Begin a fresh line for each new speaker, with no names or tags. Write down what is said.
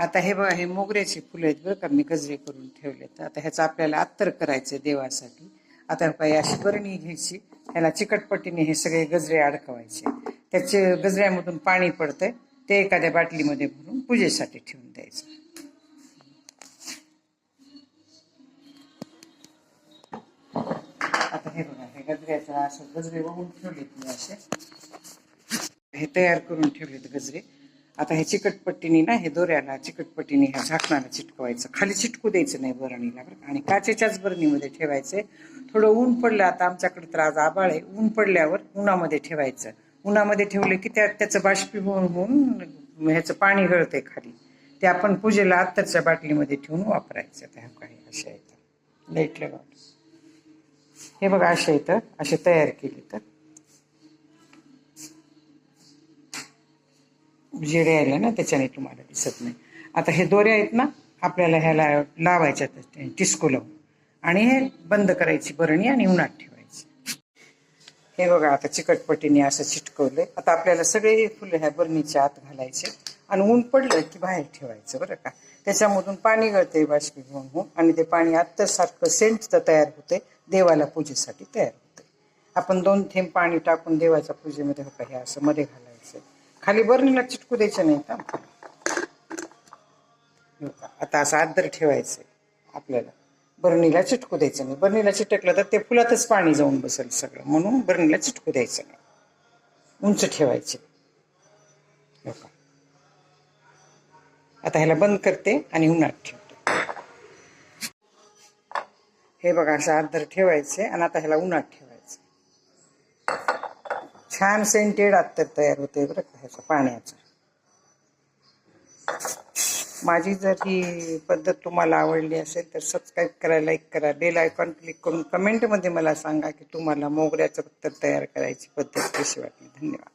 आता हे बघा हे मोगऱ्याची फुलं आहेत बरं का मी गजरे करून ठेवलेत. आता ह्याचं आपल्याला अत्तर करायचं देवासाठी. आता काही अशी बरणी घ्यायची ह्याला चिकटपट्टीने हे सगळे गजरे अडकवायचे. त्याचे गजऱ्यामधून पाणी पडतंय ते एखाद्या बाटलीमध्ये भरून पूजेसाठी ठेवून द्यायचं. आता हे बघा हे गजऱ्याचं असं गजरे बघून ठेवलेत मी असे. हे तयार करून ठेवलेत गजरे. आता हे चिकटपट्टीने ना हे दोऱ्याला चिकटपट्टीने ह्या झाकणाला चिटकवायचं. खाली चिटकू द्यायचं नाही बरणीला. बरं आणि काचेच्याच बरणीमध्ये ठेवायचे. थोडं ऊन पडलं आता आमच्याकडे तर आज आबाळ आहे. ऊन पडल्यावर उन्हामध्ये ठेवायचं. उन्हामध्ये ठेवलं की त्या त्याचं बाष्पीभवन होऊन ह्याचं पाणी गळतंय खाली. ते आपण पूजेला आत्ताच्या बाटलीमध्ये ठेवून वापरायचं. त्या काही अशा येतं लाइट लावून हे बघा अशा येतं असे तयार केले तर. जिडे आले ना त्याच्याने तुम्हाला दिसत नाही. आता हे दोऱ्या आहेत ना आपल्याला ह्याला लावायच्या टिस्को लावून आणि हे बंद करायची बरणी आणि उन्हात ठेवायची. हे बघा आता चिकटपटीने असं चिटकवलंय. आता आपल्याला सगळे हे फुलं ह्या बरणीच्या आत घालायचे आणि ऊन पडलं की बाहेर ठेवायचं बरं का? त्याच्यामधून पाणी गळते बाष्पीभवन होऊन आणि ते पाणी आत्ता सारखं सेंट तयार होते देवाला पूजेसाठी तयार होते आपण दोन थेंब पाणी टाकून देवाच्या पूजेमध्ये होतं हे असं मध्ये घालायचं खाली बरणीला चिटकू द्यायचं नाही का? आता असं आदर ठेवायचंय आपल्याला. बरणीला चिटकू द्यायचं नाही. बरणीला चिटकलं तर ते फुलातच पाणी जाऊन बसेल सगळं. म्हणून बरणीला चिटकू द्यायचं नाही. उंच ठेवायचे. आता ह्याला बंद करते आणि उन्हात ठेवते. हे बघा असं आदर ठेवायचे आणि आता ह्याला उन्हात ठेवायचं. छान सेंटेड अत्तर तयार होते बरं का पाण्याचं. माझी जर ही पद्धत तुम्हाला आवडली असेल तर सबस्क्राईब करा लाईक करा बेल आयकॉन क्लिक करून कमेंटमध्ये मला सांगा की तुम्हाला मोगऱ्याचं पत्तर तयार करायची पद्धत कशी वाटली. धन्यवाद.